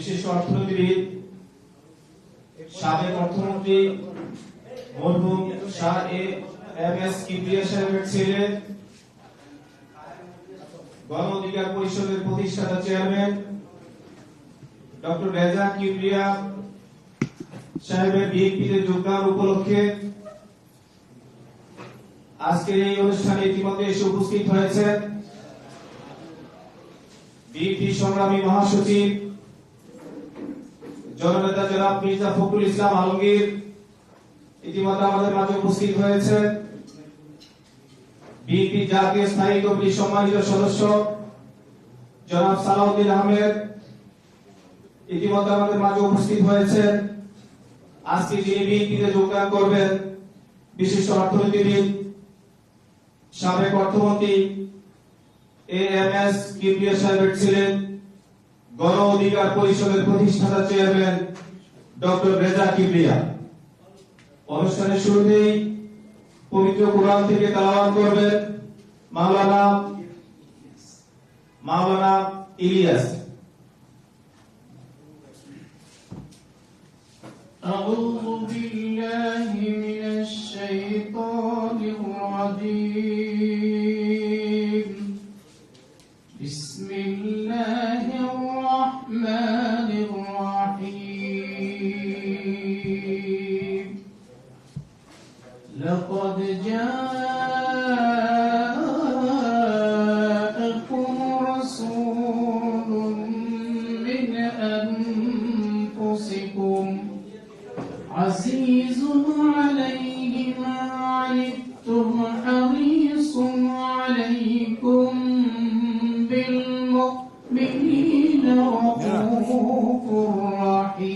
বিশিষ্ট অর্থনীতিবিদ, সাবেক অর্থমন্ত্রী, মরহুম শাহ এ এম এস সাহেবের ছেলে, গণ পরিষদের প্রতিষ্ঠাতা চেয়ারম্যান, ডক্টর রেজা সাহেবের বিএনপিতে যোগদান উপলক্ষে আজকের এই অনুষ্ঠানে ইতিমধ্যে এসে উপস্থিত হয়েছেন বিএনপি সংগ্রামী মহাসচিব জননেতা জনাব মির্জা ফখরুল ইসলাম আলমগীর ইতিমধ্যে আমাদের মাঝে উপস্থিত হয়েছে। বিএনপি জাতীয় স্থায়ী কমিটির সম্মানিত সদস্য জনাব সালাউদ্দিন আহমেদ ইতিমধ্যে আমাদের মাঝে উপস্থিত হয়েছেন আজকে যিনি বিএনপিতে যোগদান করবেন, বিশিষ্ট অর্থনীতিবিদ, সাবেক অর্থমন্ত্রী, এ এম এস কিবরিয়া সাহেবের ছিলেন। গণ অধিকার পরিষদের প্রতিষ্ঠাতা চেয়ারম্যান ডক্টর রেজা কিবরিয়া অনুষ্ঠানের শুরুতেই পবিত্র কোরআন থেকে তালাওয়াত করবেন মাওলানা মাওলানা ইলিয়াস أعوذ بالله من الشيطان بالمؤمنين رؤوف رحيم.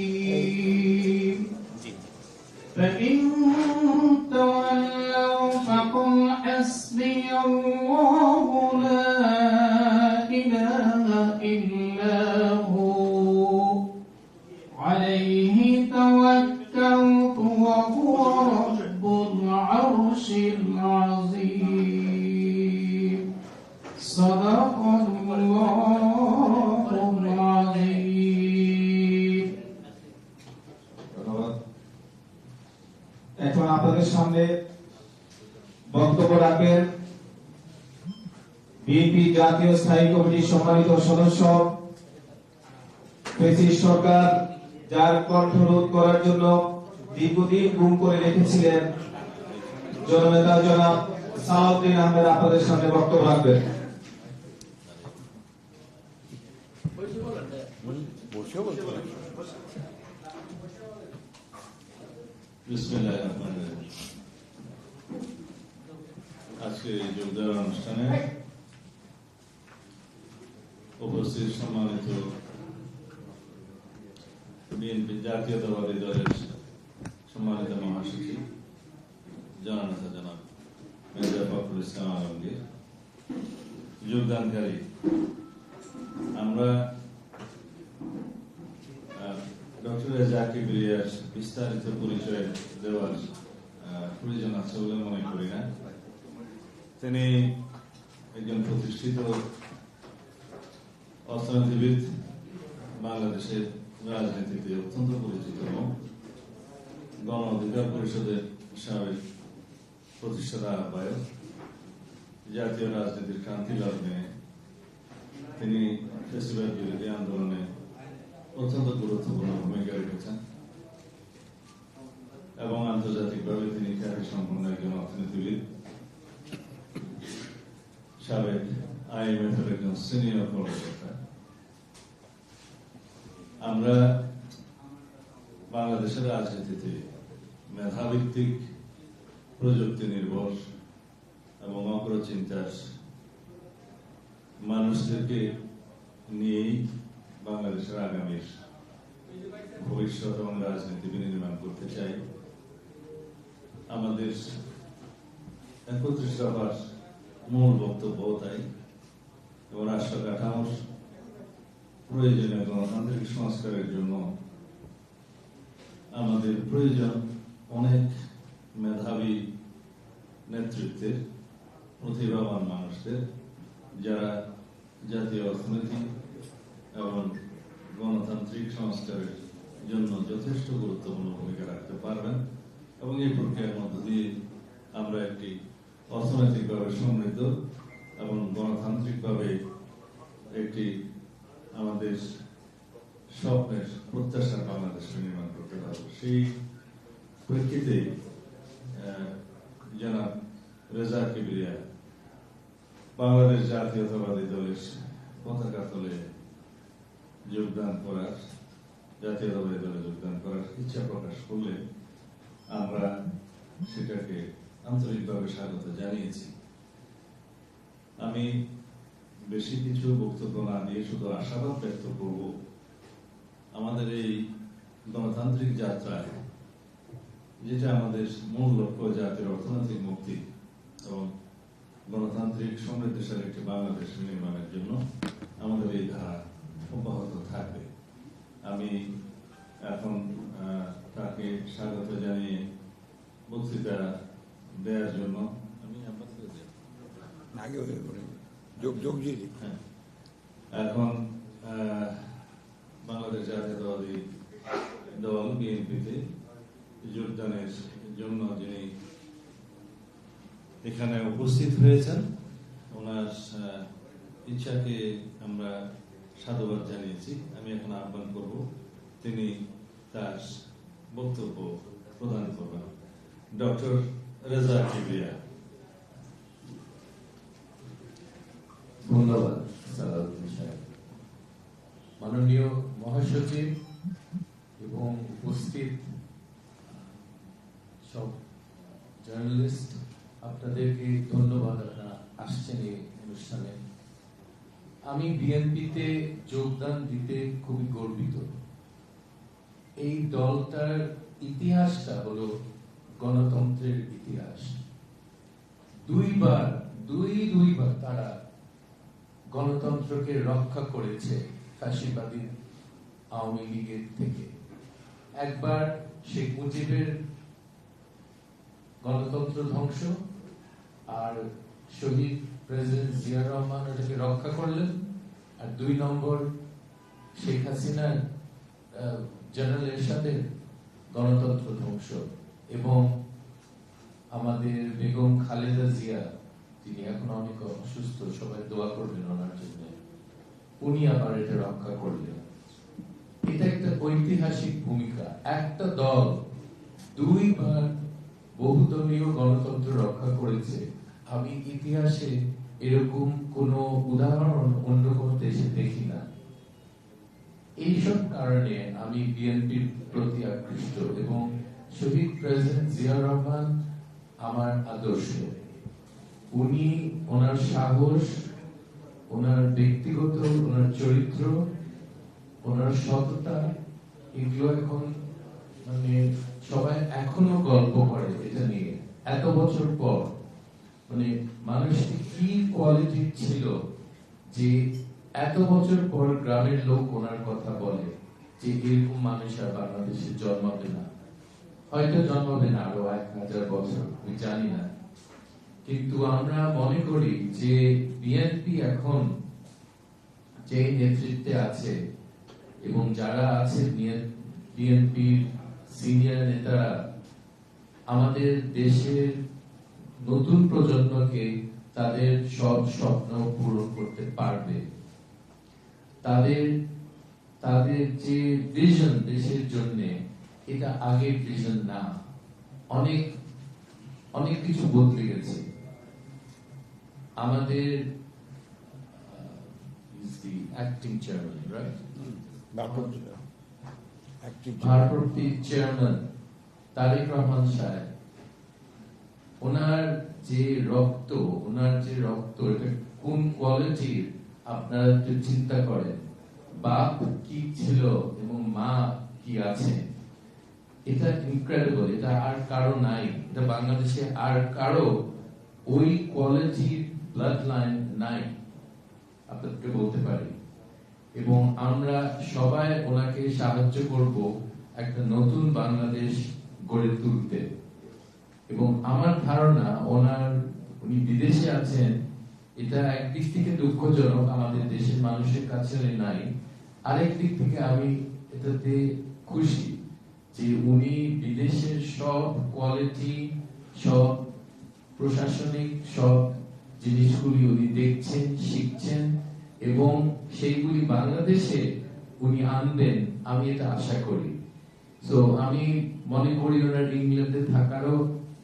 বক্তব্য রাখবেন। বিএনপি জাতীয় স্থায়ী কমিটির সম্মানিত সদস্য ফেসিস সরকার যার কণ্ঠরোধ করার জন্য দীর্ঘদিন গুম করে রেখেছিলেন জননেতা জনাব সালাউদ্দিন আহমেদ আপনাদের সামনে বক্তব্য রাখবেন। বিসমিল্লাহির রহমানির রহিম। আজকে এই যোগদান অনুষ্ঠানে উপস্থিত সম্মানিত বিএনপি জাতীয়তাবাদী দলের সম্মানিত মহাসচিব জননেতা জনাব মির্জা ফখরুল ইসলাম আলমগীর। যোগদানকারী, আমরা ডক্টর জাকির বিরিয়ার বিস্তারিত পরিচয় দেওয়ার প্রয়োজন আছে বলে মনে করি না। তিনি একজন প্রতিষ্ঠিত অর্থনীতিবিদ বাংলাদেশের রাজনীতিতে অত্যন্ত পরিচিত এবং গণ অধিকার পরিষদের সাবেক প্রতিষ্ঠাতা আহ্বায়ক, জাতীয় রাজনীতির ক্রান্তি লগ্নে তিনি ফেস্টিভ্যাল বিরোধী আন্দোলনে অত্যন্ত গুরুত্বপূর্ণ ভূমিকা রেখেছেন এবং আন্তর্জাতিকভাবে তিনি খ্যাতি সম্পন্ন একজন অর্থনীতিবিদ। সাবেক আইএমএফ এর একজন সিনিয়র কর্মকর্তা আমরা বাংলাদেশের রাজনীতিতে মেধাভিত্তিক প্রযুক্তি নির্ভর এবং অগ্রচিন্তার মানুষদেরকে নিয়েই বাংলাদেশের আগামীর ভবিষ্যৎ এবং রাজনীতি বিনির্মাণ করতে চাই। আমাদের একত্রিশ দফার মূল বক্তব্য তাই। এবং রাষ্ট্র কাঠামোর প্রয়োজনীয় গণতান্ত্রিক সংস্কারের জন্য আমাদের প্রয়োজন অনেক মেধাবী নেতৃত্বের, প্রতিভাবান মানুষদের, যারা জাতীয় অর্থনীতি এবং গণতান্ত্রিক সংস্কারের জন্য যথেষ্ট গুরুত্বপূর্ণ ভূমিকা রাখতে পারবেন এবং এই প্রক্রিয়ার মধ্য দিয়ে আমরা একটি অর্থনৈতিকভাবে সমৃদ্ধ এবং গণতান্ত্রিকভাবে একটি আমাদের স্বপ্নের প্রত্যাশার বাংলাদেশ নির্মাণ করতে পারব। সেই প্রেক্ষিতে জনাব রেজা কিবরিয়া বাংলাদেশ জাতীয়তাবাদী দলের পতাকা তলে যোগদান করার, জাতীয়তাবাদী দলে যোগদান করার ইচ্ছা প্রকাশ করলে আমরা সেটাকে আন্তরিকভাবে স্বাগত জানিয়েছি। আমি বেশি কিছু বক্তব্য না দিয়ে শুধু আশাবাদ ব্যক্ত করব, আমাদের এই গণতান্ত্রিক যাত্রায়, যেটা আমাদের মূল লক্ষ্য জাতির অর্থনৈতিক মুক্তি এবং গণতান্ত্রিক সমৃদ্ধশালী একটি বাংলাদেশ নির্মাণের জন্য আমাদের এই ধারা অব্যাহত থাকবে আমি এখন আহ, তাকে স্বাগত জানিয়ে বক্তৃতা দেওয়ার জন্য আমি আপনাদের আগে হয়ে পড়ে দিই। হ্যাঁ। এখন বাংলাদেশ জাতীয়তাবাদী দল, বিএনপিতে যোগদানের জন্য যিনি এখানে উপস্থিত হয়েছেন, ওনার ইচ্ছাকে আমরা সাধুবাদ জানিয়েছি আমি এখন আহ্বান করব, তিনি তার বক্তব্য প্রদান করবেন ডক্টর রেজা কিবিয়া ধন্যবাদ মাননীয় মহাসচিব এবং উপস্থিত সব জার্নালিস্ট আপনাদেরকে ধন্যবাদ আপনারা আসছেন এই অনুষ্ঠানে। আমি বিএনপিতে যোগদান দিতে খুবই গর্বিত। এই দলটার ইতিহাসটা হলো গণতন্ত্রের ইতিহাস। দুইবার, দুই দুইবার তারা গণতন্ত্রকে রক্ষা করেছে ফ্যাসিবাদী আওয়ামী লীগের থেকে। একবার শেখ মুজিবের গণতন্ত্র ধ্বংস, আর শহীদ প্রেসিডেন্ট জিয়া রহমান ওটাকে রক্ষা করলেন, আর দুই নম্বর শেখ হাসিনার জেনারেল এরশাদের গণতন্ত্র ধ্বংস, এবং আমাদের বেগম খালেদা জিয়া তিনি এখন অনেক অসুস্থ, সবাই দোয়া করবেন ওনার জন্য। উনি আবার এটা রক্ষা করলেন। এটা একটা ঐতিহাসিক ভূমিকা। একটা দল দুইবার বহুদলীয় গণতন্ত্র রক্ষা করেছে। আমি ইতিহাসে এরকম কোন উদাহরণ অন্য কোন দেশে দেখি না। এইসব কারণে আমি বিএনপির প্রতি আকৃষ্ট এবং শহীদ প্রেসিডেন্ট জিয়া রহমান আমার আদর্শ। উনি ওনার সাহস, ওনার ব্যক্তিগত, ওনার চরিত্র, ওনার সততা, এগুলো এখন মানে সবাই এখনও গল্প করে এটা নিয়ে। এত বছর পর মানে মানুষটি কি কোয়ালিটি ছিল যে এত বছর পর গ্রামের লোক ওনার কথা বলে যে এরকম মানুষ আর বাংলাদেশে জন্মাবে না। হয়তো জন্মাবে না আরও এক হাজার বছর, আমি জানি না। কিন্তু আমরা মনে করি যে বিএনপি এখন যে নেতৃত্বে আছে এবং যারা আছে বিএনপির সিনিয়র নেতারা, আমাদের দেশের নতুন প্রজন্মকে তাদের সব স্বপ্ন পূরণ করতে পারবে। তাদের তাদের যে ভিশন দেশের জন্য, এটা আগের ভিশন না। অনেক অনেক কিছু বদলে গেছে। আমাদের অ্যাক্টিং চেয়ারম্যান রাইট ব্যাপক ছিল। Active ছিল। ভারপ্রাপ্তি চেয়ারম্যান তারেক রহমান সাহেব ওনার যে রক্ত ওনার যে রক্ত এটা কোন কোয়ালিটির আপনারা একটু চিন্তা করেন বাপ কি ছিল এবং মা কি আছে এটা ইনক্রেডিবল এটা আর কারও নাই এটা বাংলাদেশে আর কারও ওই কোয়ালিটির ব্লাড লাইন নাই, আপনাদেরকে বলতে পারি। এবং আমরা সবাই ওনাকে সাহায্য করব একটা নতুন বাংলাদেশ গড়ে তুলতে। এবং আমার ধারণা ওনার, উনি বিদেশে আছেন, এটা একদিক থেকে দুঃখজনক, আমাদের দেশের মানুষের কাছে নাই। আরেক দিক থেকে আমি এটাতে খুশি যে উনি বিদেশের সব কোয়ালিটি সব প্রশাসনিক, সব জিনিসগুলি উনি দেখছেন, শিখছেন এবং সেইগুলি বাংলাদেশে উনি আনবেন, আমি এটা আশা করি। তো আমি মনে করি ওনার ইংল্যান্ডে থাকারও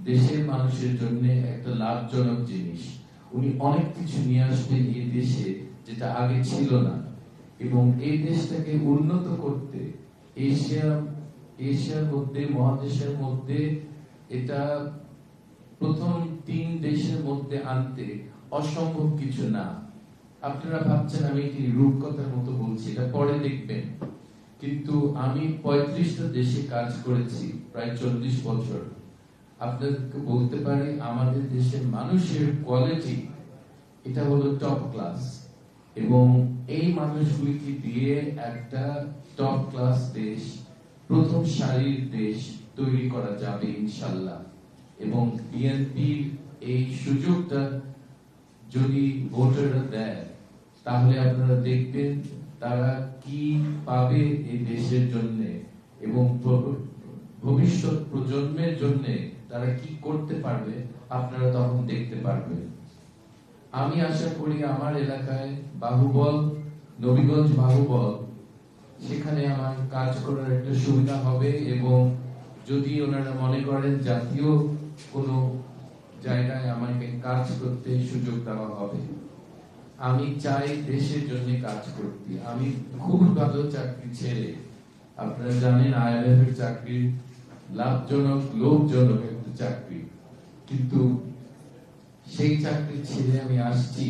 দেশের মানুষের জন্য একটা লাভজনক জিনিস। উনি অনেক কিছু নিয়ে আসবেন এই দেশে যেটা আগে ছিল না। এবং এই দেশটাকে উন্নত করতে এশিয়া, এশিয়ার মধ্যে, মহাদেশের মধ্যে এটা প্রথম মধ্যে আনতে অসম্ভব কিছু না। আপনারা ভাবছেন আমি কি রূপকথার মতো বলছি, এটা পরে দেখবেন। কিন্তু আমি পঁয়ত্রিশটা দেশে কাজ করেছি, প্রায় চল্লিশ বছর। আপনাদেরকে বলতে পারি, আমাদের দেশের মানুষের কোয়ালিটি এটা হলো টপ ক্লাস এবং এই মানুষগুলিকে দিয়ে একটা টপ ক্লাস দেশ, প্রথম সারির দেশ তৈরি করা যাবে ইনশাল্লাহ। এবং বিএনপির এই সুযোগটা যদি ভোটাররা দেয়, তাহলে আপনারা দেখবেন তারা কি পাবে এই দেশের জন্য এবং ভবিষ্যৎ প্রজন্মের জন্য তারা কি করতে পারবে, আপনারা তখন দেখতে পারবেন। আমি আশা করি আমার এলাকায় বাহুবল, নবীগঞ্জ বাহুবল, সেখানে আমার কাজ করার একটা সুবিধা হবে এবং যদি ওনারা মনে করেন জাতীয় কোনো জায়গায় আমাকে কাজ করতে সুযোগ দেওয়া হবে। আমি চাই দেশের জন্য কাজ করতে। আমি খুব ভালো চাকরি ছেড়ে, আপনারা জানেন আইএলএফ এর চাকরি লাভজনক, লোভজনক একটা চাকরি। কিন্তু সেই চাকরি ছেড়ে আমি আসছি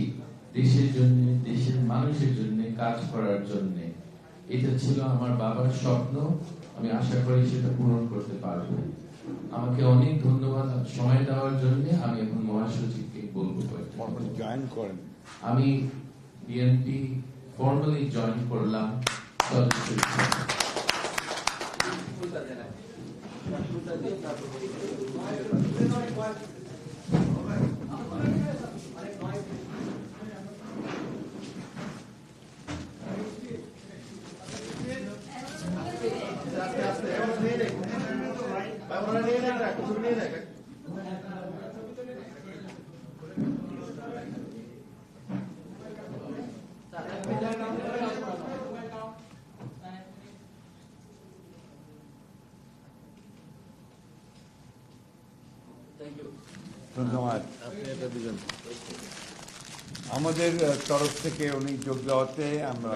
দেশের জন্য, দেশের মানুষের জন্য কাজ করার জন্য। এটা ছিল আমার বাবার স্বপ্ন। আমি আশা করি সেটা পূরণ করতে পারব। আমাকে অনেক ধন্যবাদ সময় দেওয়ার জন্য। আমি এখন মহাসচিবকে বলব। জয়েন করেন। আমি বিএনপি ফর্মালি জয়েন করলাম সদস্য হিসেবে। ধন্যবাদ। আমাদের তরফ থেকে উনি যোগ দেওয়াতে আমরা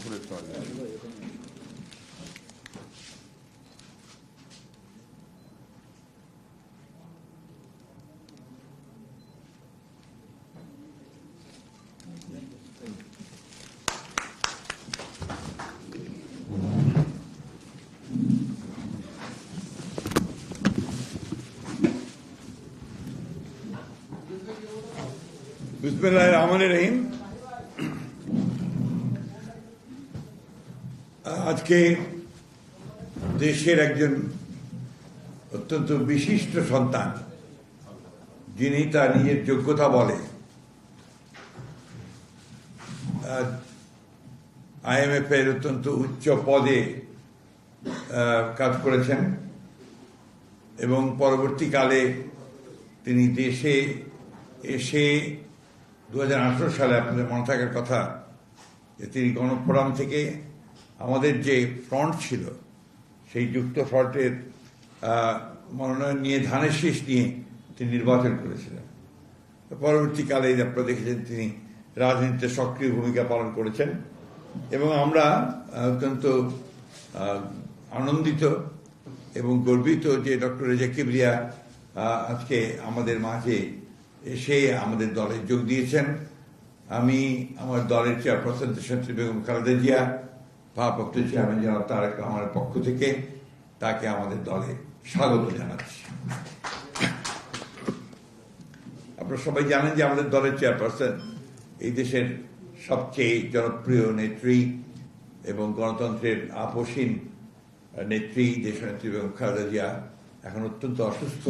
ঘুরে চলে বিসমিল্লাহ রহমান রহিম আজকে দেশের একজন অত্যন্ত বিশিষ্ট সন্তান, যিনি তার নিজের যোগ্যতা বলে আইএমএফ এর অত্যন্ত উচ্চ পদে কাজ করেছেন এবং পরবর্তীকালে তিনি দেশে এসে দু হাজার আঠেরো সালে আপনাদের মনে থাকার কথা যে তিনি গণফোরাম থেকে আমাদের যে ফ্রন্ট ছিল, সেই যুক্ত ফ্রন্টের মনোনয়ন নিয়ে ধানের শীষ নিয়ে তিনি নির্বাচন করেছিলেন। পরবর্তীকালে আপনারা দেখেছেন তিনি রাজনীতিতে সক্রিয় ভূমিকা পালন করেছেন এবং আমরা অত্যন্ত আনন্দিত এবং গর্বিত যে ডক্টর রেজা কিবরিয়া আজকে আমাদের মাঝে এসে আমাদের দলে যোগ দিয়েছেন। আমি আমার দলের চেয়ারপারসন দেশাত্রী বেগম খালেদা জিয়া, ভারপ্রাপ্ত চেয়ারম্যান জনাব তারেক রহমানের পক্ষ থেকে তাকে আমাদের দলে স্বাগত জানাচ্ছি। আপনারা সবাই জানেন যে আমাদের দলের চেয়ারপারসন এই দেশের সবচেয়ে জনপ্রিয় নেত্রী এবং গণতন্ত্রের আপসীন নেত্রী দেশনেত্রী বেগম খালেদা জিয়া এখন অত্যন্ত অসুস্থ।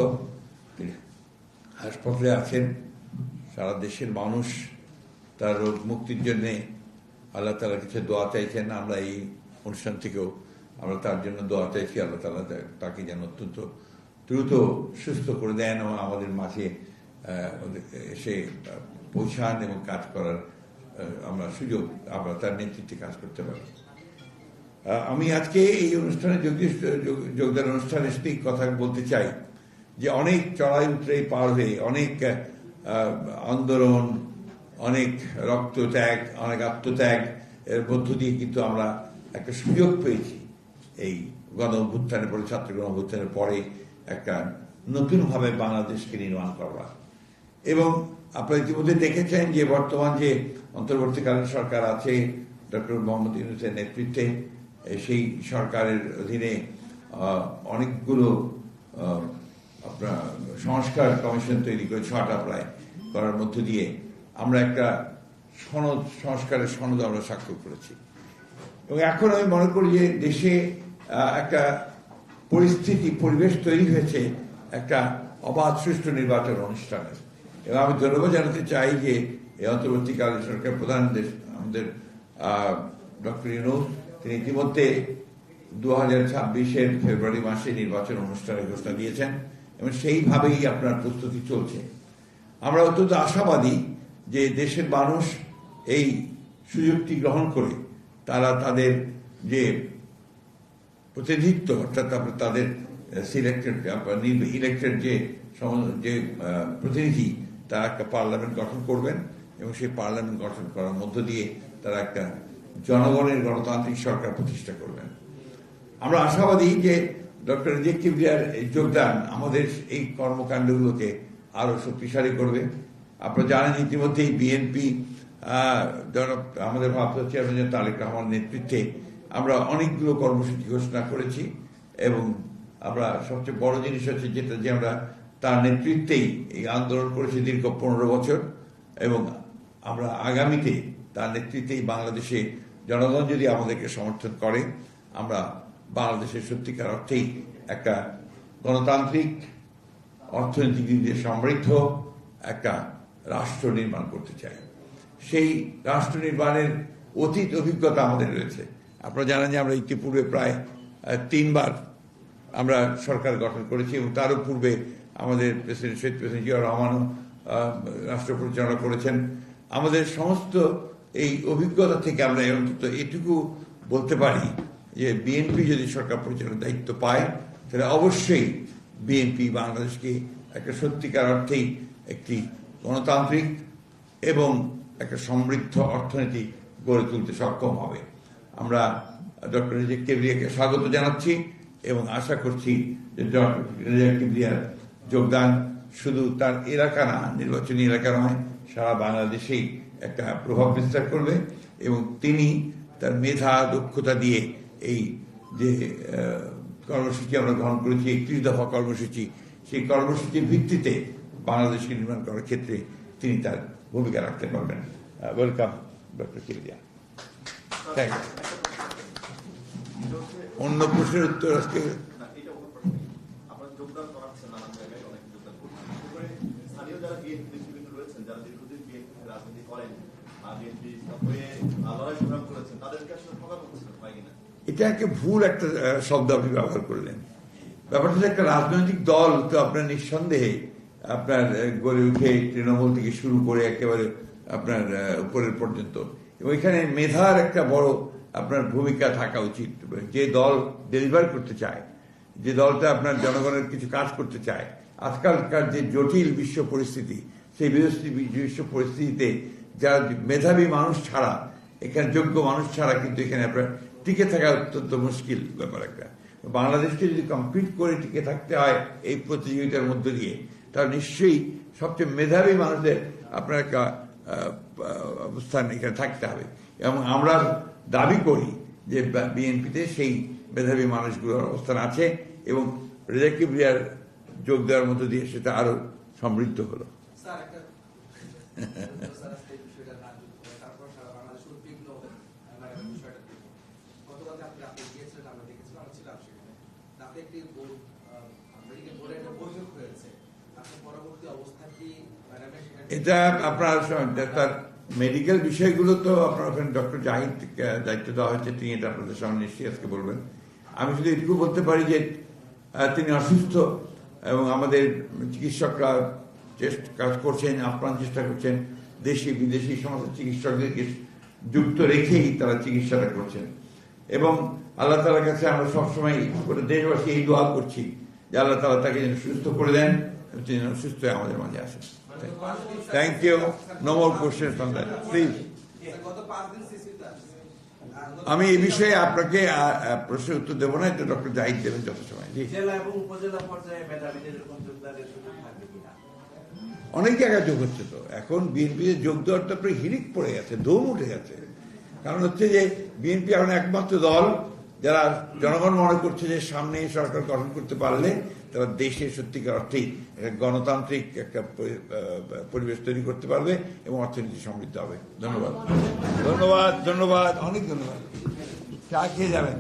হাসপাতালে আছেন। সারা দেশের মানুষ তার রোগ মুক্তির জন্যে আল্লাহ তালা কিছু দোয়া চাইছেন। আমরা এই অনুষ্ঠান থেকেও আমরা তার জন্য দোয়া চাইছি। আল্লাহ তালা তাকে যেন অত্যন্ত দ্রুত সুস্থ করে দেন এবং আমাদের মাঝে এসে পৌঁছান এবং কাজ করার আমরা সুযোগ, আমরা তার নেতৃত্বে কাজ করতে পারি। আমি আজকে এই অনুষ্ঠানে যোগ- যোগ- যোগদান অনুষ্ঠানে এই কথা বলতে চাই। যে অনেক চড়াই উতরাই পার হয়ে অনেক আন্দোলন, অনেক রক্তত্যাগ, অনেক আত্মত্যাগ, এর মধ্য দিয়ে কিন্তু আমরা একটা সুযোগ পেয়েছি। এই গণ অভ্যুত্থানের পরে, ছাত্র গণ অভ্যুত্থানের পরে একটা নতুনভাবে বাংলাদেশকে নির্মাণ করবার এবং আপনারা ইতিমধ্যে দেখেছেন যে বর্তমান যে অন্তর্বর্তীকালীন সরকার আছে, ডক্টর মোহাম্মদ ইউনুসের নেতৃত্বে সেই সরকারের অধীনে অনেকগুলো আপনার সংস্কার কমিশন তৈরি করে ছটা প্রায় করার মধ্য দিয়ে আমরা একটা সনদ, সংস্কারের সনদ আমরা স্বাক্ষর করেছি। এবং এখন আমি মনে করি যে দেশে একটা পরিস্থিতি, পরিবেশ তৈরি হয়েছে, একটা অবাধ সুষ্ঠু নির্বাচন অনুষ্ঠানের। এবং আমি ধন্যবাদ জানাতে চাই যে এই অন্তর্বর্তীকালীন সরকার প্রধান দেশ, আমাদের ডক্টর ইনু তিনি ইতিমধ্যে দু হাজার ছাব্বিশের ফেব্রুয়ারি মাসে নির্বাচন অনুষ্ঠানের ঘোষণা দিয়েছেন। এবং সেইভাবেই আপনার প্রস্তুতি চলছে। আমরা অত্যন্ত আশাবাদী যে দেশের মানুষ এই সুযোগটি গ্রহণ করে তারা তাদের যে প্রতিনিধিত্ব, অর্থাৎ তাদের সিলেক্টেড ইলেক্টেড যে যে প্রতিনিধি, তারা একটা পার্লামেন্ট গঠন করবেন এবং সেই পার্লামেন্ট গঠন করার মধ্য দিয়ে তারা একটা জনগণের গণতান্ত্রিক সরকার প্রতিষ্ঠা করবেন। আমরা আশাবাদী যে ডক্টর রিজেক কিবরিয়ার এই যোগদান আমাদের এই কর্মকাণ্ডগুলোকে আরও শক্তিশালী করবে। আপনারা জানেন ইতিমধ্যেই বিএনপি আমাদের ভারপ্রাপ্ত চেয়ারম্যান তারেক রহমান নেতৃত্বে আমরা অনেকগুলো কর্মসূচি ঘোষণা করেছি এবং আমরা সবচেয়ে বড় জিনিস হচ্ছে যেটা যে আমরা তার নেতৃত্বেই এই আন্দোলন করেছি দীর্ঘ পনেরো বছর এবং আমরা আগামীতে তার নেতৃত্বেই বাংলাদেশে জনগণ যদি আমাদেরকে সমর্থন করে, আমরা বাংলাদেশের সত্যিকার অর্থেই একটা গণতান্ত্রিক, অর্থনৈতিক দিক দিয়ে সমৃদ্ধ একটা রাষ্ট্র নির্মাণ করতে চাই। সেই রাষ্ট্র নির্মাণের অতীত অভিজ্ঞতা আমাদের রয়েছে। আপনারা জানেন যে আমরা ইতিপূর্বে প্রায় তিনবার আমরা সরকার গঠন করেছি এবং তারও পূর্বে আমাদের প্রেসিডেন্ট শহীদ প্রেসিডেন্ট জিয়া রহমানও রাষ্ট্র পরিচালনা করেছেন। আমাদের সমস্ত এই অভিজ্ঞতা থেকে আমরা অন্তত এটুকু বলতে পারি যে বিএনপি যদি সরকার পরিচালনার দায়িত্ব পায়, তাহলে অবশ্যই বিএনপি বাংলাদেশকে একটা সত্যিকার অর্থেই একটি গণতান্ত্রিক এবং একটা সমৃদ্ধ অর্থনীতি গড়ে তুলতে সক্ষম হবে। আমরা ডক্টর রিজেক কেবরিয়াকে স্বাগত জানাচ্ছি এবং আশা করছি যে ডক্টর রিজেক কেবরিয়ার যোগদান শুধু তার এলাকা না, নির্বাচনী এলাকা নয়, সারা বাংলাদেশেই একটা প্রভাব বিস্তার করবে এবং তিনি তার মেধা, দক্ষতা দিয়ে এই যে কর্মসূচি আমরা গ্রহণ করেছি একত্রিশ দফা কর্মসূচি সেই কর্মসূচির ভিত্তিতে বাংলাদেশকে নির্মাণ করার ক্ষেত্রে তিনি তার ভূমিকা রাখতে পারবেন। ওয়েলকাম ডক্টর কেলিয়া থ্যাংক ইউ অন্য প্রশ্নের উত্তর আজকে তাদেরকে আসলে হচ্ছে, কিনা? এটা একটা ভুল একটা শব্দ আপনি ব্যবহার করলেন। ব্যাপারটা একটা রাজনৈতিক দল তো আপনার নিঃসন্দেহে আপনার গড়ে উঠে তৃণমূল থেকে শুরু করে একেবারে আপনার উপরের পর্যন্ত। এবং এখানে মেধার একটা বড় আপনার ভূমিকা থাকা উচিত। যে দল ডেলিভার করতে চায়, যে দলটা আপনার জনগণের কিছু কাজ করতে চায়, আজকালকার যে জটিল বিশ্ব পরিস্থিতি, সেই বিশ্ব পরিস্থিতিতে যারা মেধাবী মানুষ ছাড়া, এখানে যোগ্য মানুষ ছাড়া কিন্তু এখানে আপনার টিকে থাকা অত্যন্ত মুশকিল ব্যাপার একটা। বাংলাদেশকে যদি কমপ্লিট করে টিকে থাকতে হয় এই প্রতিযোগিতার মধ্য দিয়ে, তাহলে নিশ্চয়ই সবচেয়ে মেধাবী মানুষদের আপনার একটা অবস্থান এখানে থাকতে হবে। এবং আমরা দাবি করি যে বিএনপিতে সেই মেধাবী মানুষগুলোর অবস্থান আছে এবং রেজা কিবরিয়ার যোগ দেওয়ার মধ্য দিয়ে সেটা আরও সমৃদ্ধ হলো স্যার একটা স্যার আজকে এই বিষয়টা না যুক্ত করে তারপর সারা বাংলাদেশের উদ্বিগ্ন মানে বিষয়টা দেখব গতকালকে আপনি আপনি গিয়েছিলেন আমরা দেখেছিলাম আমরা ছিলাম সেখানে তাতে একটি বোর্ড মেডিকেল বোর্ডের একটা বৈঠক হয়েছে আপনার পরবর্তী অবস্থা কি ম্যাডামের সেখানে এটা আপনার তার মেডিকেল বিষয়গুলো তো আপনার ওখানে ডক্টর জাহিদ দায়িত্ব দেওয়া হয়েছে, তিনি এটা আপনাদের সামনে নিশ্চয়ই আজকে বলবেন। আমি শুধু এটুকু বলতে পারি যে তিনি অসুস্থ এবং আমাদের চিকিৎসকরা চেষ্টা কাজ করছেন, আপ্রাণ চেষ্টা করছেন, দেশি, বিদেশি সমস্ত চিকিৎসকদেরকে যুক্ত রেখেই তারা চিকিৎসাটা করছেন। এবং আল্লাহ তালার কাছে আমরা সবসময় গোটা দেশবাসী এই দোয়া করছি যে আল্লাহ তালা তাকে যেন সুস্থ করে দেন, তিনি সুস্থ আমাদের মাঝে আসেন। Thank you no more question from that please আমি এই বিষয়ে আপনাকে প্রশ্নের উত্তর দেবো না এটা ডক্টর জাহিদ দেবেন যত সময় জি। জেলা এবং উপজেলা পর্যায়ে মেধাবীদের এরকম যোগদানের সুযোগ থাকবে কিনা অনেক জায়গায় যোগ হচ্ছে তো। এখন বিএনপিতে যোগ দেওয়ার তো প্রায় হিরিক পড়ে গেছে দম উঠে গেছে। কারণ হচ্ছে যে বিএনপি এখন একমাত্র দল যারা জনগণ মনে করছে যে সামনে সরকার গঠন করতে পারলে তারা দেশে সত্যিকার অর্থেই গণতান্ত্রিক একটা পরিবেশ তৈরি করতে পারবে এবং অর্থনীতি সমৃদ্ধ হবে। ধন্যবাদ। ধন্যবাদ ধন্যবাদ, অনেক ধন্যবাদ। চা খেয়ে যাবেন।